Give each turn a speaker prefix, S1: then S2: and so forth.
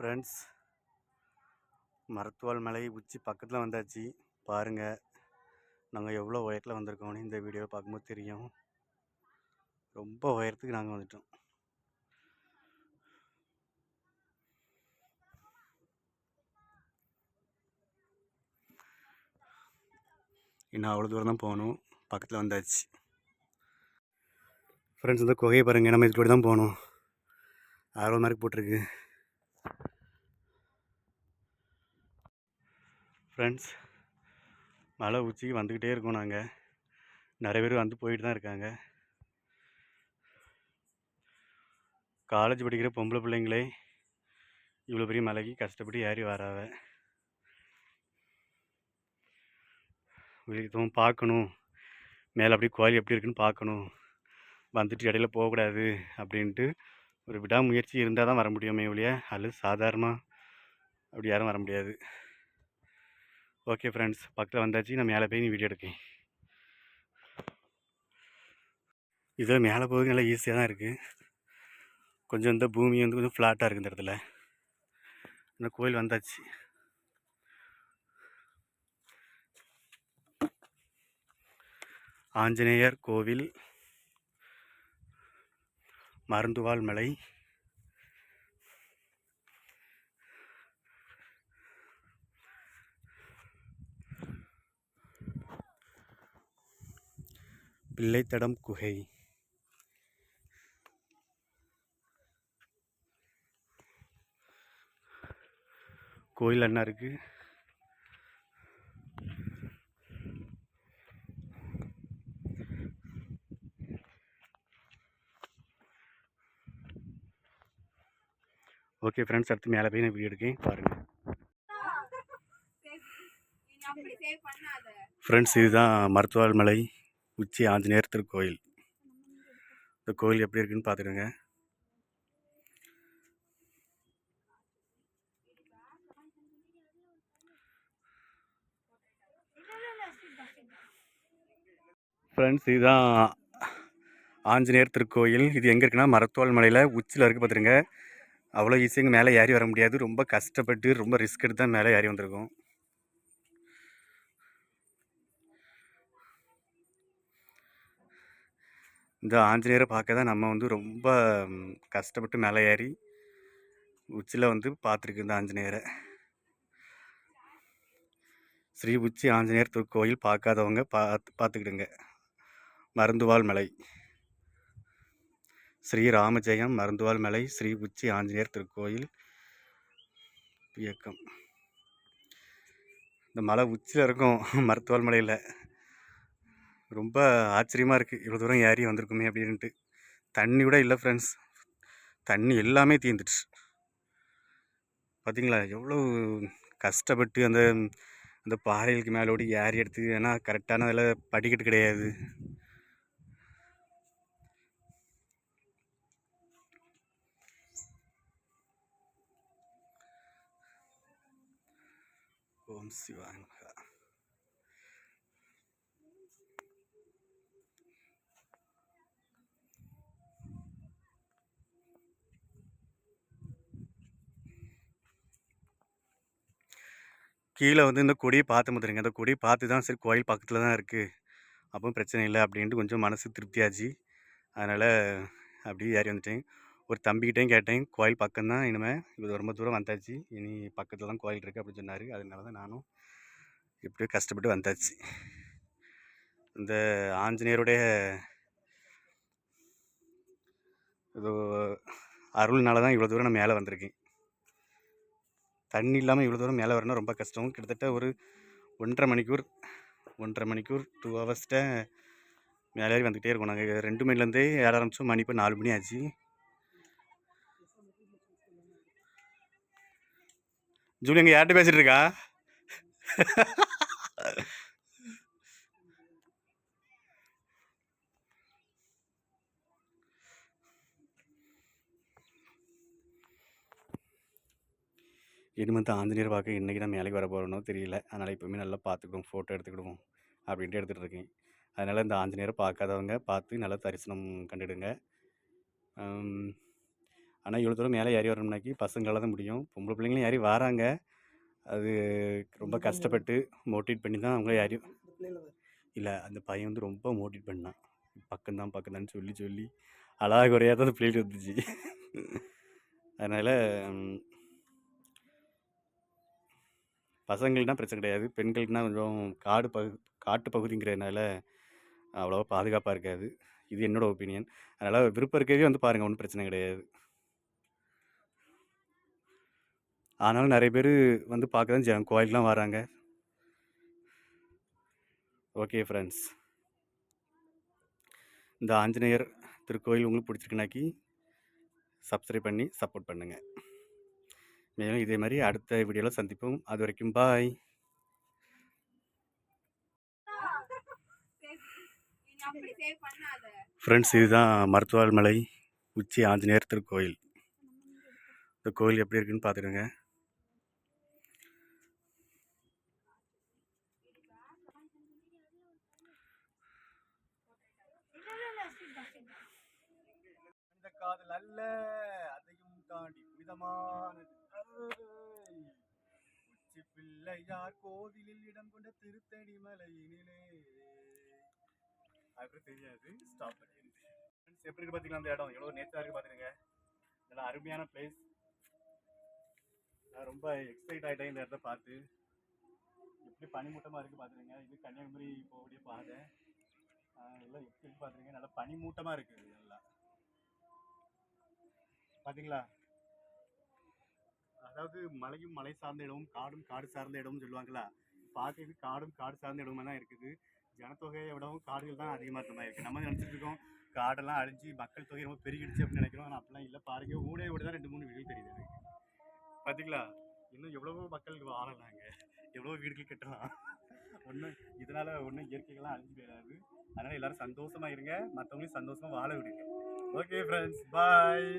S1: Friends மரத்துவால் மலை உச்சி பக்கத்தில் வந்தாச்சு. பாருங்கள் நாங்கள் எவ்வளோ உயரத்தில் வந்திருக்கோம்னு இந்த வீடியோவை பார்க்கும்போது தெரியும். ரொம்ப உயரத்துக்கு நாங்கள் வந்துட்டோம். இன்னும் அவ்வளோ தூரம் தான் போகணும். பக்கத்தில் வந்தாச்சு. ஃப்ரெண்ட்ஸ் இந்த குகையை பாருங்கள் நம்ம இதுக்கு தான் போகணும். அறுபது மார்க் போட்டிருக்கு. ஃப்ரெண்ட்ஸ் மலை உச்சிக்கு வந்துக்கிட்டே இருக்கோம் நாங்கள் நிறைய பேர் வந்து போயிட்டு தான் இருக்காங்க. காலேஜ் படிக்கிற பொம்பளை பிள்ளைங்களே இவ்வளோ பெரிய மலைக்கு கஷ்டப்பட்டு ஏறி வராவ. இதுவும் பார்க்கணும். மேலே அப்படியே கோயில் எப்படி இருக்குன்னு பார்க்கணும். வந்துட்டு இடையில போகக்கூடாது அப்படின்ட்டு ஒரு விடாமுயற்சி இருந்தால் தான் வர முடியுமே ஒழிய அல்லது சாதாரணமாக அப்படி யாரும் வர முடியாது. ஓகே ஃப்ரெண்ட்ஸ் பக்கத்தில் வந்தாச்சு. நான் மேலே போய் நீ வீடியோ எடுக்கேன். இதில் மேலே போகிறது நல்லா ஈஸியாக தான் இருக்குது கொஞ்சம் இந்த பூமி வந்து கொஞ்சம் ஃப்ளாட்டாக இருக்குது இந்த இடத்துல. இந்த கோயில் வந்தாச்சு. ஆஞ்சநேயர் கோவில் மருந்துவாள் மலை. பிள்ளைத்தடம் குகை. கோயில் என்ன இருக்குது ஓகே ஃப்ரெண்ட்ஸ் அடுத்து மேலே போய் நான் வீடியோ எடுக்கேன். பாருங்கள் ஃப்ரெண்ட்ஸ் இதுதான் மருத்துவாள் மலை உச்சி ஆஞ்சநேயர் திருக்கோயில். இந்த கோயில் எப்படி இருக்குன்னு பார்த்துக்கோங்க ஃப்ரெண்ட்ஸ் இதுதான் ஆஞ்சநேயர் திருக்கோயில். இது எங்கே இருக்குன்னா மரத்தோல் மலையில் உச்சியில் இருக்குது பார்த்துருங்க அவ்வளோ ஈஸியாக மேலே ஏறி வர முடியாது. ரொம்ப கஷ்டப்பட்டு ரொம்ப ரிஸ்க் எடுத்து தான் மேலே ஏறி வந்திருக்கோம். இந்த ஆஞ்சநேயரை பார்க்க தான் நம்ம வந்து ரொம்ப கஷ்டப்பட்டு மேலே ஏறி உச்சியில் வந்து பார்த்துருக்கு இந்த ஆஞ்சநேயரை. ஸ்ரீ உச்சி ஆஞ்சநேயர் திருக்கோயில் பார்க்காதவங்க பார்த்து பார்த்துக்கிடுங்க. மருந்துவாள் மலை. ஸ்ரீ ராமஜெயம் மருந்துவாள் மலை ஸ்ரீ உச்சி ஆஞ்சநேயர் திருக்கோயில் இயக்கம். இந்த மலை உச்சியில் இருக்கும் மருத்துவால் மலையில் ரொம்ப ஆச்சரியமாக இருக்குது இவ்வளோ தூரம் ஏறி வந்திருக்குமே அப்படின்ட்டு. தண்ணி கூட இல்லை ஃப்ரெண்ட்ஸ் தண்ணி எல்லாமே தீர்ந்துடுச்சு பார்த்தீங்களா எவ்வளோ கஷ்டப்பட்டு அந்த அந்த பாறைகளுக்கு மேலே ஓடி ஏறி எடுத்து ஏன்னா கரெக்டான அதில் படிக்கட்டு கிடையாது. ஓம் சிவாய கீழே வந்து இந்த கொடியை பார்த்து முத்துறீங்க அந்த கொடியை பார்த்து தான் சரி கோயில் பக்கத்தில் தான் இருக்குது அப்போ பிரச்சனை இல்லை அப்படின்ட்டு கொஞ்சம் மனசு திருப்தியாச்சு. அதனால் அப்படியே ஏறி வந்துட்டேன். ஒரு தம்பிக்கிட்டையும் கேட்டேன். கோயில் பக்கம்தான் இனிமேல் இது ரொம்ப தூரம் வந்தாச்சு. இனி பக்கத்தில் தான் கோயில் இருக்குது அப்படின்னு சொன்னார். அதனால தான் நானும் இப்படியே கஷ்டப்பட்டு வந்தாச்சு. இந்த ஆஞ்சநேயருடைய இது அருள்னால தான் இவ்வளோ தூரம் நான் மேலே வந்திருக்கேன். தண்ணி இல்லாமல் இவ்வளோ தூரம் மேலே வரணும் ரொம்ப கஷ்டம். கிட்டத்தட்ட ஒரு ஒன்றரை மணிக்கூர் ஒன்றரை மணிக்கூர் டூ ஹவர்ஸ்ட்ட மேலே ஏறி வந்துக்கிட்டே இருக்கோம் நாங்கள் ரெண்டு மணிலேருந்தே ஏற ஆரம்பித்தோம் மணி இப்போ நாலு மணி ஆச்சு. ஜூலி அங்கே யார்கிட்ட பேசிகிட்டு இருக்கா? இனிமேல் ஆஞ்சநேயர் பார்க்க இன்றைக்கி தான் மேலைக்கு வர போகிறோனோ தெரியல. அதனால் இப்போவுமே நல்லா பார்த்துக்குவோம். ஃபோட்டோ எடுத்துக்கிடுவோம் அப்படின்ட்டு எடுத்துகிட்டு இருக்கேன். அதனால் இந்த ஆஞ்சநேயரை பார்க்காதவங்க பார்த்து நல்லா தரிசனம் கண்டுடுங்க. ஆனால் இவ்வளோ தூரம் மேலே ஏறி வரணும்னாக்கி பசங்களால் தான் முடியும். பொம்பளை பிள்ளைங்களும் ஏறி வராங்க. அது ரொம்ப கஷ்டப்பட்டு மோட்டிவேட் பண்ணி தான் அவங்க ஏறி இல்லை அந்த பையன் வந்து ரொம்ப மோட்டிவேட் பண்ணான். பக்கம்தான் பக்கம்தான் சொல்லி சொல்லி அழகா குறையாத அந்த பிள்ளைகிட்ட வந்துச்சு அதனால் பசங்கள்னால் பிரச்சனை கிடையாது. பெண்களுக்குனா கொஞ்சம் காடு பகு காட்டு பகுதிங்கிறதுனால அவ்வளோவா பாதுகாப்பாக இருக்காது. இது என்னோட ஒப்பீனியன். அதனால் விருப்பம் இருக்கவே வந்து பாருங்கள் ஒன்றும் பிரச்சனை கிடையாது. ஆனாலும் நிறைய பேர் வந்து பார்க்க தான் செய்றாங்க. கோயிலுக்குலாம் வராங்க. Okay friends. இந்த ஆஞ்சநேயர் திருக்கோயில் உங்களுக்கு பிடிச்சிருக்குனாக்கி சப்ஸ்கிரைப் பண்ணி சப்போர்ட் பண்ணுங்கள் மேலும் இதே மாதிரி அடுத்த வீடியோவில் சந்திப்போம். அது வரைக்கும் பாய் ஃப்ரெண்ட்ஸ் இதுதான் மருத்துவால் மலை உச்சி ஆஞ்சநேயர் திருக்கோயில். இந்த கோயில் எப்படி இருக்குன்னு பார்த்துடுங்க இந்த காதல் அல்ல. அதையும் தாண்டி புனிதமானது. உச்சி பிள்ளையார் கோவிலில் இடம் கொண்ட திருத்தணி மலையினிலே அப்புறம் தெரியாது? ஸ்டாப் பண்ணிடுது ஃப்ரெண்ட்ஸ் எப்படி இருக்கு பார்த்தீங்களா அந்த இடம்? எவ்வளோ நேச்சராக இருக்கு பார்த்துருங்க நல்லா அருமையான பிளேஸ் நான் ரொம்ப எக்ஸைட் ஆகிட்டேன் இந்த இடத்த பார்த்து. எப்படி பனிமூட்டமாக இருக்குது பார்த்துருங்க இது கன்னியாகுமரி போகக்கூடிய பாதை. எல்லாம் எப்படி பார்த்துருங்க நல்லா பனிமூட்டமாக இருக்குது நல்லா பார்த்தீங்களா அதாவது மலையும் மலை சார்ந்த இடமும் காடும் காடு சார்ந்த இடமும் சொல்லுவாங்களா பார்க்கறது காடும் காடு சார்ந்த இடமா தான் இருக்குது. ஜனத்தொகையை விடவும் காடுகள் தான் அதிகமாக இருக்க மாதிரி இருக்குது நம்ம நினச்சிட்டு இருக்கோம் காடெல்லாம் அழிஞ்சு மக்கள் தொகை ரொம்ப பெருகிடுச்சு அப்படின்னு நினைக்கிறோம். ஆனால் அப்படிலாம் இல்லை. பாருங்க ஊனே விட தான் ரெண்டு மூணு வீடு தெரியுது எனக்கு. பார்த்தீங்களா இன்னும் எவ்வளவோ மக்களுக்கு வாழலாங்க எவ்வளவோ வீடுகள் கட்டலாம். ஒன்றும் இதனால் ஒன்றும் இயற்கைகள்லாம் அழிஞ்சு போயிடாது. அதனால் எல்லாரும் சந்தோஷமாக இருங்க. மற்றவங்களையும் சந்தோஷமாக வாழ விடுங்க. Okay friends bye